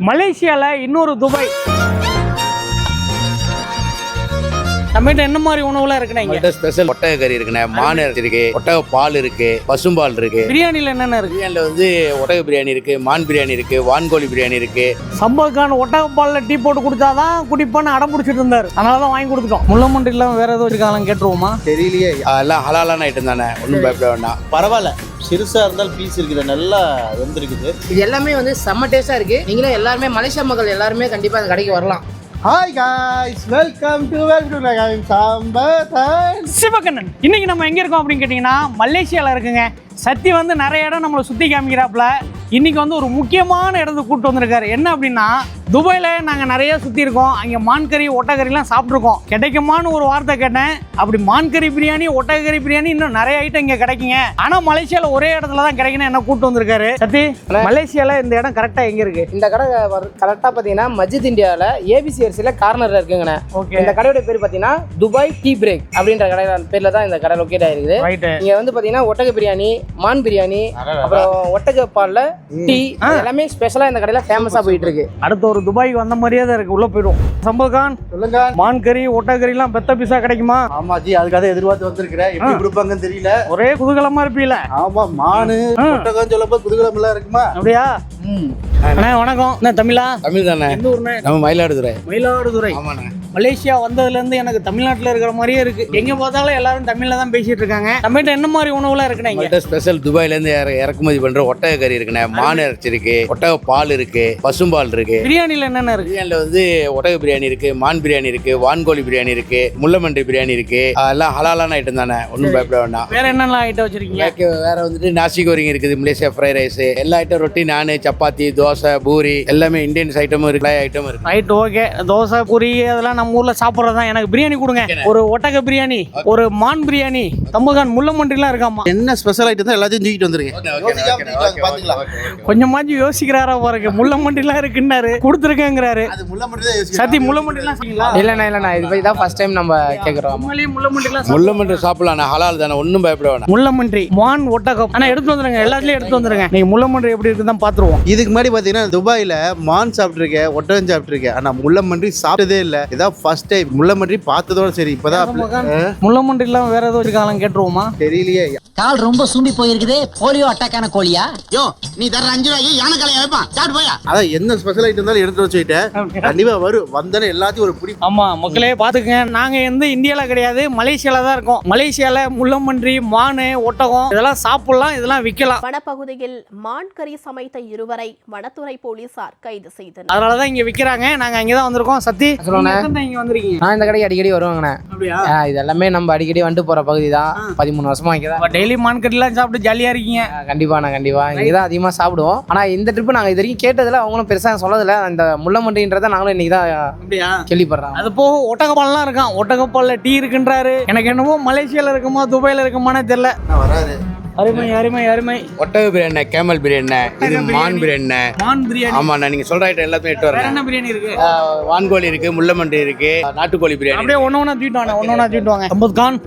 மலேசியாவில் இன்னொரு துபாய். நம்மகிட்ட என்ன மாதிரி உணவுலாம் இருக்குண்ணா இங்க? ஸ்பெஷல் ஒட்டக கறி இருக்குண்ணே. மான் இருக்கு ஒட்டக பால் இருக்கு பசும்பால் இருக்கு. பிரியாணியில் என்னென்ன இருக்கு? பிரியாணில வந்து ஒட்டக பிரியாணி இருக்கு மான் பிரியாணி இருக்கு வான்கோழி பிரியாணி இருக்கு. சம்பதுக்கான ஒட்டகப்பாலில் டீ போட்டு குடிச்சாதான் குடிப்பான்னு அடம் பிடிச்சிட்டு இருந்தார். அதனால தான் வாங்கி கொடுத்துட்டோம். முள்ளமண்டு இல்லாமல் வேற எதுவும் இருக்காங்களான்னு கேட்டுருவோமா? தெரியலையே. அதெல்லாம் ஹலாலான ஐட்டம் தானே ஒன்றும் பயப்பட வேண்டாம். பரவாயில்ல. சிறுசா இருந்தாலும் பீஸ் இருக்குது. நல்லா வெந்திருக்குது. இது எல்லாமே வந்து செம்ம டேஸ்டா இருக்கு. நீங்களும் எல்லாருமே மலேசியா மக்கள் எல்லாருமே கண்டிப்பா இந்த கடைக்கு வரலாம். Hi guys welcome to welcome to sambar Sivakannan இன்னைக்கு நம்ம எங்க இருக்கோம் அப்படின்னு கேட்டிங்கன்னா மலேசியாவில் இருக்குங்க. சத்தி வந்து நிறைய இடம் நம்மளை சுற்றி காமிக்கிறாப்புல. இன்னைக்கு வந்து ஒரு முக்கியமான இடத்துக்கு கூப்பிட்டு வந்திருக்காரு. என்ன அப்படின்னா துபாயில் நாங்கள் நிறைய சுற்றி இருக்கோம். அங்கே மான்கறி ஒட்டக்கறிலாம் சாப்பிட்ருக்கோம் கிடைக்குமான்னு ஒரு வார்த்தை கேட்டேன். அப்படி மான்கறி பிரியாணி ஒட்டக்கறி பிரியாணி இன்னும் நிறைய ஐட்டம் இங்கே கிடைக்குங்க. ஆனால் மலேசியாவில் ஒரே இடத்துல தான் கிடைக்கணும் என்ன கூப்பிட்டு வந்திருக்காரு? சத்தி மலேசியாவில் இந்த இடம் கரெக்டாக எங்கே இருக்கு? இந்த கடை கரெக்டாக பார்த்தீங்கன்னா மஸ்ஜித் இந்தியாவில் ஏபிசி அரிசியில் கார்னரில் இருக்குங்கண்ணே. ஓகே. இந்த கடையோட பேர் பார்த்தீங்கன்னா துபாய் டீ பிரேக் அப்படின்ற கடை பேரில் தான் இந்த கடை லொக்கேட் ஆயிருக்குது. ரைட்டு இங்கே வந்து பார்த்தீங்கன்னா ஒட்டக பிரியாணி மான் பிரியாணி அப்புறம் ஒட்டக பாலில் டீ எல்லாமே ஸ்பெஷலாக இந்த கடையில் ஃபேமஸாக போயிட்டு இருக்கு அடுத்த ஒரு துபாய்க்கு வந்த மாதிரியே தான் இருக்கு. உள்ள போயிடும். சம்பதுகான் சொல்லுங்க. மான்கறி ஒட்டக்கறிலாம் பெத்த பீஸா கிடைக்குமா? ஆமா ஜி அதுக்காக எதிர்பார்த்து வந்திருக்கிறேன். எப்படி கொடுப்பாங்கன்னு தெரியல. ஒரே குதூகலமா இருப்பீல. ஆமா மானு ஒட்டகம் சொல்லப்போ குதூகலம் எல்லாம் இருக்குமா? அப்படியா? அண்ணா வணக்கம். என்ன தமிழா? தமிழ் தானே. நம்ம மயிலாடுதுறை. மயிலாடுதுறை. ஆமாண்ணே. மலேசியா வந்ததுல இருந்து எனக்கு தமிழ்நாட்டுல இருக்கிற மாதிரியே இருக்கு. எங்க பார்த்தாலும் எல்லாரும் தமிழ்ல தான் பேசிட்டு இருக்காங்க. நம்மகிட்ட என்ன மாதிரி உணவுலாம் இருக்குண்ணா இங்க? ஸ்பெஷல் துபாயில இருந்து இற- இறக்குமதி பண்ற ஒட்டக கறி இருக்குண்ணே. மான் இறைச்சி இருக்கு ஒட்டக பால் இருக்கு பசும்பால் இருக்கு. பிரியாணில என்னென்ன இருக்கு? பிரியாணில வந்து ஒட்டக பிரியாணி இருக்கு மான் பிரியாணி இருக்கு வான்கோழி பிரியாணி இருக்கு முள்ளமன்றி பிரியாணி இருக்கு. அதெல்லாம் ஹலாலான ஐட்டம் தானே ஒன்றும் பயப்பட வேண்டாம். வேற என்னெல்லாம் ஐட்டம் வச்சிருக்கீங்க? வேற வந்துட்டு நாசி கோரிங் இருக்குது மலேசியா ஃப்ரைட் ரைஸ் எல்லா ஐட்டம் ரொட்டி நானு சப்பாத்தி தோசை பூரி எல்லாமே இந்தியன்ஸ் ஐட்டமும் இருக்கு ஐட்டமும் இருக்கு. ரைட் ஓகே தோசை பூரி அதெல்லாம் நம்ம ஊர்ல சாப்பிட்றது தான். எனக்கு பிரியாணி கொடுங்க. ஒரு ஒட்டக பிரியாணி ஒரு மான் பிரியாணி தம்புகான் முள்ளமன்றிலாம் இருக்காமா? என்ன ஸ்பெஷல் ஐட்டம் தான் எல்லாத்தையும் தூக்கிட்டு வந்துருங்க கொஞ்சமாச்சும் யோசிக்கிறாரா இருக்குன்னாரு. கொடுத்துருக்கேங்கிறாரு. அது முள்ள மட்டும் தான் யோசிக்கிறேன். சத்தி முள்ளமண்டிலாம் செய்யலாம் இல்லைண்ணா இல்லைண்ணா. இது போய் தான் ஃபர்ஸ்ட் டைம் நம்ம கேட்குறோம் முள்ளமண்டிலாம் முள்ளமன்றி சாப்பிடலாம். ஹலால் தானே. ஒன்றும் பயப்பட வேண்டாம் முள்ளமன்றி மான் ஒட்டகம். ஆனா எடுத்து வந்துருங்க. எல்லாத்துலயும் எடுத்து வந்துருங்க. நீங்க முள்ளமன்றி எப்படி இருக்குதான் பாத்துருவோம். இதுக்கு முன்னாடி பாத்தீங்கன்னா துபாயில மான் சாப்பிட்டுருக்கேன் ஒட்டகம் சாப்பிட்டுருக்கேன் ஆனா முள்ளமன்றி சாப்பிட்டதே இல்ல. இதான் ஃபர்ஸ்ட் டைம் முள்ளமன்றி பார்த்ததோட சரி இப்பதான் முள்ளமன்றி எல்லாம் வேற ஏதோ இருக்காங்களான்னு கேட்டுருவோமா? தெரியலையே. கால் ரொம்ப சூம்பி போயிருக்குது. போலியோ அட்டாக்கான கோழியா? யோ நீ தர்ற அஞ்சு ரூபாய்க்கு யானை கலையை வைப்பான். சாப்பிட்டு போயா? அதான் என்ன ஸ்பெஷல் ஐட்டம் இருந்தாலும் எடுத்து வச்சுக்கிட்டேன். கண்டிப்பா வரும். வந்தோடனே எல்லாத்தையும் ஒரு பிடி ஆமா மக்களே பாத்துக்கங்க. நாங்க எந்த இந்தியால கிடையாது மலேசியால தான் இருக்கோம். மலேசியால முள்ளமன்றி மானு ஒட்டகம் இதெல்லாம் சாப்பிடலாம் இதெல்லாம் விற்கலாம். வனப்பகுதியில் மான் கறி சமைத்த இருவரை வனத்துறை போலீசார் கைது செய்தனர். அதனாலதான் இங்க விக்கிறாங்க. நாங்க அங்கதான் வந்திருக்கோம். சத்தி இங்க வந்திருக்கீங்க? நான் இந்த கடைக்கு அடிக்கடி வருவாங்கண்ணே. அப்படியா? ஆ, இது எல்லாமே நம்ம அடிக்கடி வந்துட்டு போற பகுதி தான் பதிமூணு வருஷமா இங்கே தான் டெய்லி மான் கறிலாம் சாப்பிட்டு ஜாலியா இருக்கீங்க. கண்டிப்பாண்ணா கண்டிப்பா இங்கே தான் சாப்பிடுவோம். ஆனால் இந்த ட்ரிப்பு நாங்கள் இது வரைக்கும் கேட்டதில்ல. அவங்களும் பெருசாக சொல்லதில்ல. அந்த முள்ளமன்றின்றதை நாங்களும் இன்னைக்கு தான் அப்படியா? கேள்விப்படுறோம் அது போக ஒட்டகப்பால்லாம் இருக்கான். ஒட்டகப்பால்ல டீ இருக்குன்றாரு. எனக்கு என்னமோ மலேசியால இருக்குமா துபாயில இருக்குமானே தெரியல. வராது. அருமை அருமை அருமை. ஒட்டக பிரியாணி கேமல் பிரியாணி இது மான் பிரியாணி. மான் பிரியாணி. ஆமாண்ணா நீங்க சொல்ற ஐட்டம் எல்லாத்தையும் எட்டு வரேன் என்ன பிரியாணி இருக்கு? வான்கோழி இருக்கு முள்ளமன்றி இருக்கு நாட்டுக்கோழி பிரியாணி அப்படியே ஒண்ணு ஒண்ணா தூக்கிட்டு வாங்க ஒண்ணு ஒண்ணா தூக்கிட்டு வாங்க அம்பது கான்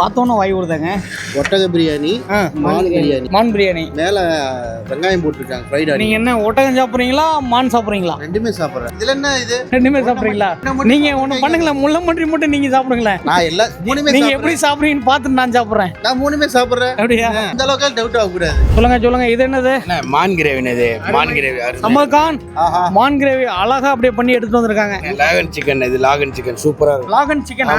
பார்த்தோன்னு வாய் விடுதாங்க ஒட்டக பிரியாணி மான் பிரியாணி. மான் பிரியாணி. மேல வெங்காயம் போட்டிருக்காங்க ஃப்ரைட் நீங்க என்ன ஒட்டகம் சாப்பிடுறீங்களா மான் சாப்பிடுறீங்களா? ரெண்டுமே சாப்பிடுறேன். இதுல என்ன இது? ரெண்டுமே சாப்பிடுறீங்களா? நீங்க ஒண்ணு பண்ணுங்களேன் முள்ளமன்றி மட்டும் நீங்க சாப்பிடுங்களேன். நான் எல்லா மூணுமே நீங்க எப்படி சாப்பிடுறீங்கன்னு பார்த்துட்டு நான் சாப்பிடுறேன். நான் மூணுமே சாப்பிடுறேன். அப்படியா? இந்த அளவுக்கு டவுட் ஆக கூடாது. சொல்லுங்க சொல்லுங்க இது என்னது? என்ன, மான் கிரேவின் இது மான் கிரேவி கான்? ஆஹா. மான் கிரேவி அழகா அப்படியே பண்ணி எடுத்துட்டு வந்திருக்காங்க. லாகன் சிக்கன் இது லாகன் சிக்கன் சூப்பரா இருக்கும். லாகன் சிக்கன்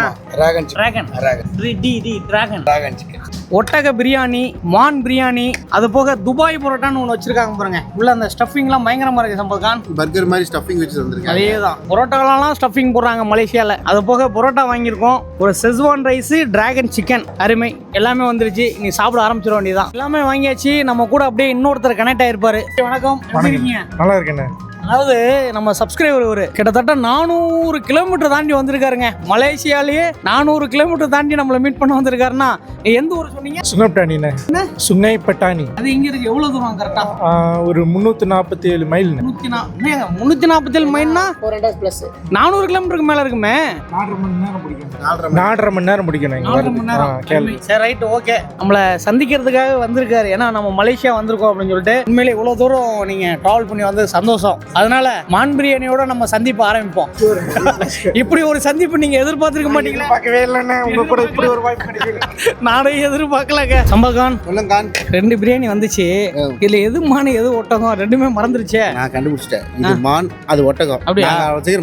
ராகன் சிக்கன் டிராகன் ராகன் டி டி டிராகன் ராகன் சிக்கன் ஒட்டக பிரியாணி மான் பிரியாணி அது போக துபாய் பரோட்டான்னு ஒன்று வச்சிருக்காங்க பாருங்க. உள்ள அந்த ஸ்டஃபிங்லாம் பயங்கரமா இருக்கு சம்பத் கான். பர்கர் மாதிரி ஸ்டஃபிங் வச்சு வந்திருக்காங்க அதே தான் பரோட்டாலாம் ஸ்டஃபிங் போடுறாங்க மலேசியாவில் அது போக பரோட்டா வாங்கியிருக்கோம். ஒரு செஸ்வான் ரைஸ் டிராகன் சிக்கன் அருமை. எல்லாமே வந்துருச்சு. நீ சாப்பிட ஆரம்பிச்சிட வேண்டியதான் எல்லாமே வாங்கியாச்சு. நம்ம கூட அப்படியே இன்னொருத்தர் கனெக்ட் ஆயிருப்பாரு. வணக்கம். நல்லா இருக்கேண்ணே. அதாவது நம்ம சப்ஸ்கிரைபர் ஒரு கிட்டத்தட்ட நானூறு கிலோமீட்டர் தாண்டி வந்திருக்காருங்க. மலேசியாலேயே நானூறு கிலோமீட்டர் தாண்டி நம்மளை மீட் பண்ண வந்திருக்காருன்னா எந்த ஊர் சொன்னீங்க? சுங்கப்பட்டாணிண்ணே சுங்கை பட்டாணி அது எங்க இருக்கு எவ்வளவு தூரம் கரெக்டா ஒரு முந்நூற்றி நாற்பத்தி ஏழு மைல் முன்னூத்தி நா முன்னூத்தி நாற்பத்தேழு மைல்னா? ப்ளஸ் நானூறு கிலோமீட்டருக்கு மேல இருக்குமே? நாலரை மணி நேரம் பிடிக்கும். நாலரை மணி நேரம் பிடிக்கணும் இங்கே நாலரை மணி நேரம். சரி ரைட் ஓகே நம்மளை சந்திக்கிறதுக்காக வந்திருக்காரு. ஏன்னா நம்ம மலேசியா வந்திருக்கோம் அப்படின்னு சொல்லிட்டு உண்மையிலே இவ்வளோ தூரம் நீங்கள் ட்ராவல் பண்ணி வந்தது சந்தோஷம். அதனால மான் பிரியாணியோட நம்ம சந்திப்பு ஆரம்பிப்போம். இப்படி ஒரு சந்திப்பு நீங்க எதிர்பார்த்திருக்க மாட்டீங்களா? பார்க்கவே இல்லைண்ணே. உங்க கூட இப்படி ஒரு வாய்ப்பு நானே எதிர்பார்க்கலங்க. சம்பகான் சொல்லுங்க ரெண்டு பிரியாணி வந்துச்சு. இதுல எது மான் எது ஒட்டகம்? ரெண்டுமே மறந்துருச்சே. நான் கண்டுபிடிச்சிட்டேன். இது மான் அது ஒட்டகம். அப்படியா?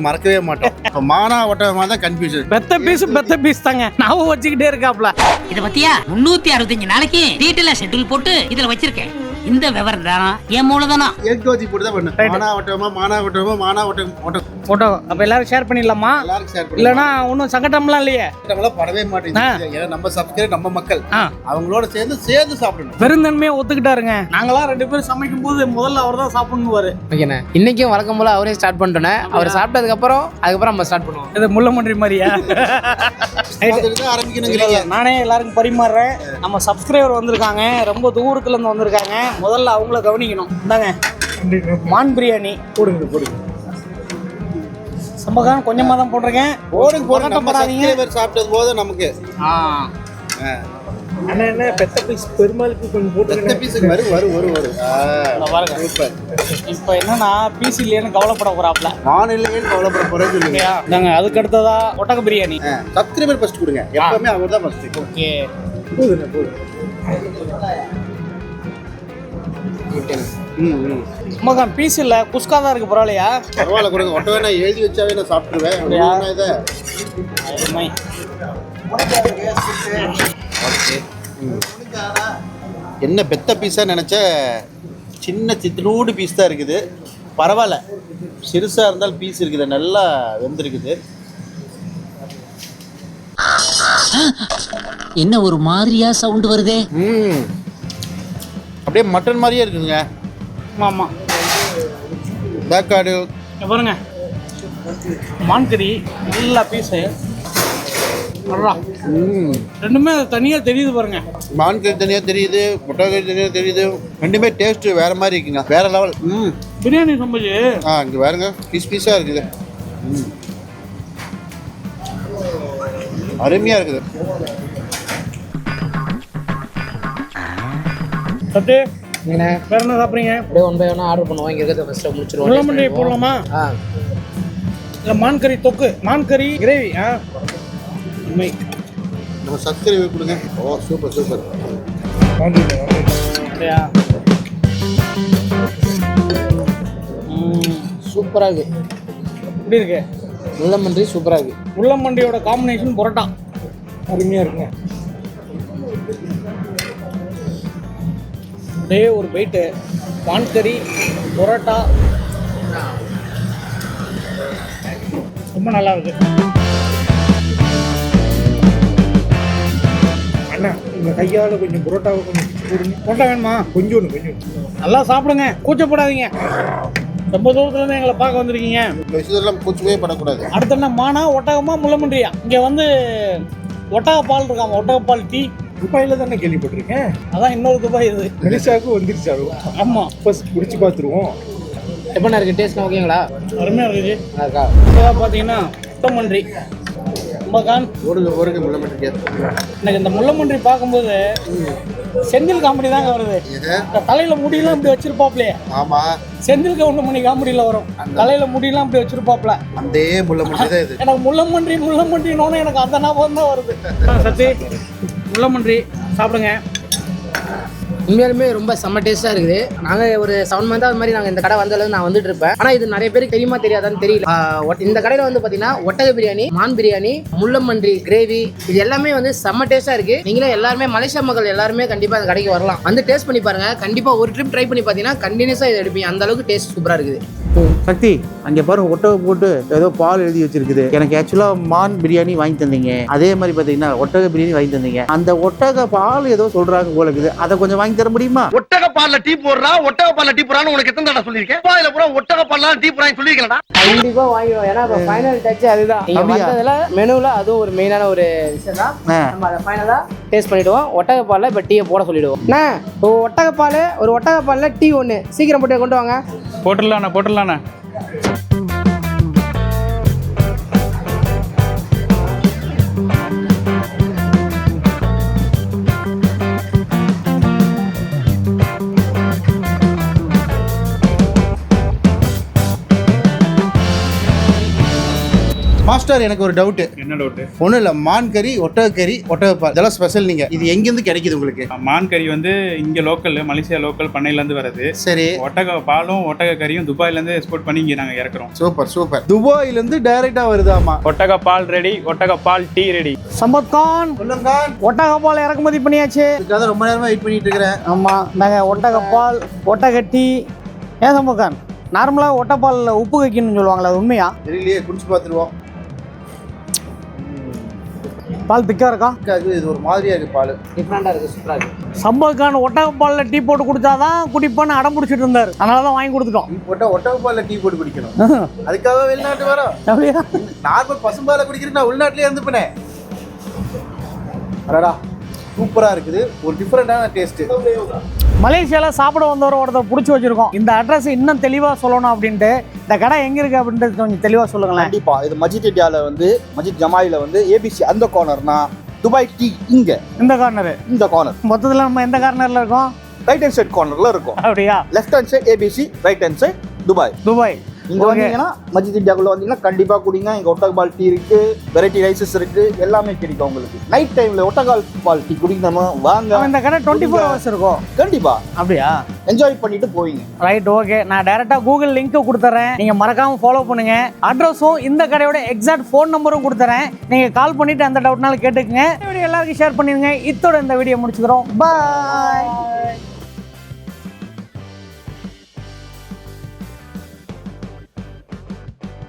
மறக்கவே மாட்டோம். இப்போ மானா ஒட்டகமா தான் கன்ஃபியூஷன் பெத்த பீஸ் பெத்த பீஸ் தாங்க. ஞாபகம் வச்சுக்கிட்டே இருக்காப்ல. இத பத்தியா? முன்னூத்தி அறுபத்தஞ்சு நாளைக்கு டீட்டெயிலா ஷெட்யூல் போட்டு இதுல வச்சிருக்கேன். இந்த விவரம் தான்? என் மூலதானா ஏகோஜி போட்டு தான் பண்ணேன். மானா ஒட்டகமா மானா ஒட்டகமா மானா ஒட்டகம் ஒட்டகம் ஒட்டகம் அப்ப எல்லாரும் ஷேர் பண்ணிடலாமா? எல்லாரும் ஷேர் பண்ணி இல்லனா ஒன்றும் சங்கடம்லாம் இல்லையே? நம்மளாம் படவே மாட்டேங்குது. ஏன்னா நம்ம சப்ஸ்கிரைப் நம்ம மக்கள். ஆ. அவங்களோட சேர்ந்து சேர்ந்து சாப்பிடணும். பெருந்தன்மையை ஒத்துக்கிட்டாருங்க. நாங்களாம் ரெண்டு பேரும் சமைக்கும் போது முதல்ல அவர் தான் சாப்பிடணுவாரு ஓகேண்ணே இன்னைக்கும் வழக்கம் போல அவரே ஸ்டார்ட் பண்ணிட்டோன்னே அவர் சாப்பிட்டதுக்கு அப்புறம் அதுக்கப்புறம் நம்ம ஸ்டார்ட் பண்ணுவோம். இது முள்ளமன்றி மாதிரியா? ஆரம்பிக்கணுங்கிறீங்க. நானே எல்லாருக்கும் பரிமாறுறேன். நம்ம சப்ஸ்கிரைபர் வந்திருக்காங்க. ரொம்ப தூரத்துல இருந்து வந்திருக்காங்க. முதல்ல அவங்கள கவனிக்கணும். இந்தாங்க. மான் பிரியாணி. போடுங்க போடுங்க. சம்பகாரம் கொஞ்சமாக தான் போட்டிருக்கேன். போடுங்க போடுங்க. சாப்பிட்டது போது நமக்கு. ஆ. அண்ணா என்ன பெத்த பீஸ் பெருமாளுக்கு கொஞ்சம் எத்தனை போட்டுருங்க பீஸுக்கு வரும் வரும் வரும் வரும். பாருங்க. சூப்பர். இப்போ என்னன்னா பீஸ் இல்லையேன்னு கவலைப்பட போறாப்ல. மாநிலங்கள் கவலைப்பட போறேன்னு சொல்லுங்க. நாங்க அதுக்கு அடுத்ததா ஒட்டக பிரியாணி. சப்ஸ்கிரைபர் ஃபர்ஸ்ட் கொடுங்க. எப்பவுமே அவர் தான் ஃபர்ஸ்ட் ஓகே. போதுண்ணே போதும் மகன் பீஸ் இல்ல குஸ்கா தான் இருக்கு பரவாயில்லையா? பரவாயில்ல கொடுங்க. ஒட்ட வேணா எழுதி வச்சாவே நான் சாப்பிட்டுருவேன். இதை. என்ன பெத்த பீஸாக நினச்ச சின்ன சித்தனூடு பீஸ் தான் இருக்குது. பரவாயில்ல. சிறுசாக இருந்தாலும் பீஸ் இருக்குது. நல்லா வெந்திருக்குது. என்ன ஒரு மாதிரியா சவுண்ட் வருதே? ம் அப்படியே மட்டன் மாதிரியே இருக்குதுங்க. ஆமா ஆமா. பேக்காடு பாருங்க. மான் கறி நல்லா பீஸு ம். ரெண்டுமே தனியா தெரியுது பாருங்க. மான் கறி தனியாக தெரியுது முட்டை கறி தனியாக தெரியுது. ரெண்டுமே டேஸ்ட்டு வேறு மாதிரி இருக்குங்க வேறு லெவல் ம். பிரியாணி சம்பஜி ஆ இங்கே பாருங்க பீஸ் பீஸாக இருக்குது. ம். அருமையாக இருக்குது. சத்து? என்ன வேற என்ன சாப்பிட்றீங்க? அப்படியே ஒன் பை ஒன் ஆர்டர் பண்ணுவோம். இங்க இருக்கிறத ஃபர்ஸ்ட் முடிச்சிருவோம். முள்ளமண்டி போடலாமா? ஆ. இல்லை மான் கறி தொக்கு. மான் கறி கிரேவி. ஆ. உண்மை நம்ம சப்ஸ்கிரைபர் கொடுங்க. ஓ சூப்பர் சூப்பர் அப்படியா? ம், சூப்பரா இருக்கு. எப்படி இருக்கு? முள்ளமன்றி சூப்பரா இருக்கு. முள்ளமண்டியோட காம்பினேஷன் பரோட்டா. அருமையா இருக்குங்க. அப்படியே ஒரு பைட்டு பான் கறி பரோட்டா. ரொம்ப நல்லா இருக்கு. அண்ணா உங்க கையால கொஞ்சம் புரோட்டாவை கொஞ்சம் போடுங்க. பரோட்டா வேணுமா? கொஞ்சோண்டு கொஞ்சம் நல்லா சாப்பிடுங்க கூச்சப்படாதீங்க. ரொம்ப தூரத்துல இருந்து எங்களை பார்க்க வந்திருக்கீங்க. இந்த விஷயத்தெல்லாம் பூச்சவே படக்கூடாது. அடுத்து என்ன மானா ஒட்டகமா முள்ளமன்றியா இங்க வந்து ஒட்டக பால் இருக்காமா? ஒட்டக பால் டீ. துபாயில தானே கேள்விப்பட்டிருக்கேன். அதான் இன்னொரு துபாய் இது. மெலிசாவுக்கு வந்துருச்சு அது. ஆமா. ஃபர்ஸ்ட் குடிச்சு பார்த்துருவோம் எப்படிண்ணா இருக்கு? டேஸ்ட்லாம் ஓகேங்களா அருமையா இருக்குது நல்லா இருக்கா? இதான் பார்த்தீங்கன்னா முள்ளமன்றி மகான். ஒருங்க ஒருங்க முள்ளமட்டுக்கு எனக்கு இந்த முள்ளமன்றி பார்க்கும்போது செந்தில் காமெடி தாங்க வருது. தலையில முடியெல்லாம் இப்படி வச்சிருப்பாப்லையே ஆமாம் செந்தில் கவுண்டமணி காமெடியில் வரும். தலையில முடியெல்லாம் இப்படி வச்சிருப்பாப்ல. அந்த முள்ளமட்டி தான் இது. எனக்கு முள்ளமன்றி முள்ளமன்றினோன்னு எனக்கு அந்த ஞாபகம் தான் வருது. சத்தி முள்ளமன்றி சாப்பிடுங்க. உண்மையாலுமே ரொம்ப செம்ம டேஸ்ட்டாக இருக்குது. நாங்கள் ஒரு செவன் மந்த் அது மாதிரி நாங்கள் இந்த கடை வந்ததுல நான் வந்துட்டு இருப்பேன். ஆனால் இது நிறைய பேருக்கு தெரியுமா தெரியாதான்னு தெரியல. ஒட்- இந்த கடையில் வந்து பார்த்தீங்கன்னா ஒட்டக பிரியாணி மான் பிரியாணி முள்ளம்பன்றி கிரேவி இது எல்லாமே வந்து செம்ம டேஸ்ட்டாக இருக்குது நீங்களே எல்லாருமே மலேசியா மக்கள் எல்லாருமே கண்டிப்பாக இந்த கடைக்கு வரலாம். வந்து டேஸ்ட் பண்ணி பாருங்க. கண்டிப்பாக ஒரு ட்ரிப் ட்ரை பண்ணி பார்த்தீங்கன்னா கண்டினியூஸாக இதை எடுப்பீங்க. அந்த அளவுக்கு டேஸ்ட் சூப்பராக இருக்குது. சக்தி அங்கே பாருங்க ஒட்டகம் போட்டு ஏதோ பால் எழுதி வச்சிருக்குது. எனக்கு ஆக்சுவலா மான் பிரியாணி வாங்கி தந்தீங்க. அதே மாதிரி பார்த்தீங்கன்னா ஒட்டக பிரியாணி வாங்கி தந்தீங்க. அந்த ஒட்டக பால் ஏதோ சொல்றாங்க போல இருக்குது. அதை கொஞ்சம் வாங்கி தர முடியுமா? ஒட்டக பால்ல டீ போடுறா ஒட்டக பால்ல டீ போறான்னு உனக்கு எத்தனை தடவை சொல்லியிருக்கேன்? பாயில பூரா ஒட்டக பால்ல டீ போறான்னு சொல்லியிருக்கேன்டா. கண்டிப்பாக வாங்கிடுவோம். ஏன்னா இப்போ ஃபைனல் டச் அதுதான். அப்படியா? வந்ததில் மெனுவில் அதுவும் ஒரு மெயினான ஒரு விஷயம் தான். நம்ம அதை ஃபைனலாக டேஸ்ட் பண்ணிடுவோம். ஒட்டகப்பாலில் இப்போ டீயை போட சொல்லிடுவோம். அண்ணா இப்போ ஒட்டகப்பால் ஒரு ஒட்டகப்பாலில் டீ ஒன்று சீக்கிரம் போட்டு கொண்டு வாங்க. போட்டுடலாண்ணா போட்டுடலாண்ணா. மாஸ்டர் எனக்கு ஒரு டவுட்டு என்ன டவுட்டு ஒன்றும் இல்லை மான் கறி ஒட்டக கறி ஒட்டகப்பால் இதெல்லாம் ஸ்பெஷல் நீங்கள் இது எங்கேருந்து கிடைக்குது உங்களுக்கு? மான் கறி வந்து இங்க லோக்கல் மலேசியா லோக்கல் பண்ணையில இருந்து வருது சரி. ஒட்டக பாலும் ஒட்டக கறியும் துபாயில இருந்து எக்ஸ்போர்ட் பண்ணி இங்க நாங்க இறக்குறோம். Super super. துபாயிலேருந்து டைரெக்டாக வருதாமா ஒட்டக பால் ரெடி ஒட்டக பால் டீ ரெடி சம்பத்கான் சொல்லுங்க ஒட்டகப்பால் இறக்குமதி பண்ணியாச்சு. இதுக்காக ரொம்ப நேரமாக வெயிட் பண்ணிட்டு இருக்கிறேன். ஆமாம் நாங்கள் ஒட்டகப்பால் ஒட்டகட்டி ஏன் சம்பத்கான் நார்மலாக ஒட்டப்பாலில் உப்பு வைக்கணும்னு சொல்லுவாங்களா அது உண்மையா? தெரியலையே குடிச்சு பார்த்துருவோம். பால் திக்காக இருக்கா? அது இது ஒரு மாதிரியா இருக்கு பால். டிஃப்ரெண்டாக இருக்குது. சூப்பராக இருக்குது. சம்பத்கான் ஒட்டகப்பாலில் டீ போட்டு கொடுத்தாதான் குடிப்பேன்னு அடம் பிடிச்சிட்டு இருந்தார். அதனால தான் வாங்கி கொடுத்துட்டோம். போட்டால் ஒட்டக பாலில் டீ போட்டு குடிக்கணும். அதுக்காக வெளிநாட்டு வரோம். அப்படியா? நார்மல் பசும்பாலை குடிக்கிறதுக்கு நான் உள்நாட்டிலே இருந்துப்பேனே. அடடா. சூப்பராக இருக்குது. ஒரு டிஃப்ரெண்டான டேஸ்ட்டு மலேசியாவில் சாப்பிட வந்தவரை ஒருத்தர் பிடிச்சி வச்சிருக்கோம். இந்த அட்ரஸ் இன்னும் தெளிவாக சொல்லணும் அப்படின்ட்டு இந்த கடை எங்கே இருக்குது அப்படின்றது கொஞ்சம் தெளிவாக சொல்லுங்களேன். கண்டிப்பா இது மஜித் இந்தியாவில் வந்து மஜித் ஜமாயில வந்து ஏபிசி அந்த கார்னர்னா துபாய் டீ இங்க. இந்த கார்னரு இந்த கார்னர் மொத்தத்தில் நம்ம எந்த கார்னரில் இருக்கோம்? ரைட் ஹேண்ட் சைட் கார்னர்ல இருக்கும். அப்படியா? Left hand side ABC right hand side Dubai. Dubai. இங்க. வந்தீங்கன்னா மஜித் இந்தியாக்குள்ள வந்தீங்கன்னா கண்டிப்பா குடிங்க. இங்க ஒட்டகபால் டீ இருக்கு வெரைட்டி ரைசஸ் இருக்கு எல்லாமே கிடைக்கும் உங்களுக்கு. நைட் டைம்ல ஒட்டகால் பால் டீ குடிக்கணுமா வாங்க. இந்த கடை டுவெண்ட்டி ஃபோர் ஹவர்ஸ் இருக்கும். கண்டிப்பா. அப்படியா? என்ஜாய் பண்ணிட்டு போவீங்க ரைட் ஓகே நான் டைரெக்டாக கூகுள் லிங்க் கொடுத்துறேன். நீங்கள் மறக்காமல் ஃபாலோ பண்ணுங்க. அட்ரஸும் இந்த கடையோட எக்ஸாக்ட் ஃபோன் நம்பரும் கொடுத்துறேன். நீங்கள் கால் பண்ணிட்டு அந்த டவுட்னாலும் கேட்டுக்கங்க. வீடியோ எல்லாருக்கும் ஷேர் பண்ணிடுங்க. இத்தோட இந்த வீடியோ முடிச்சுக்கிறோம். பாய்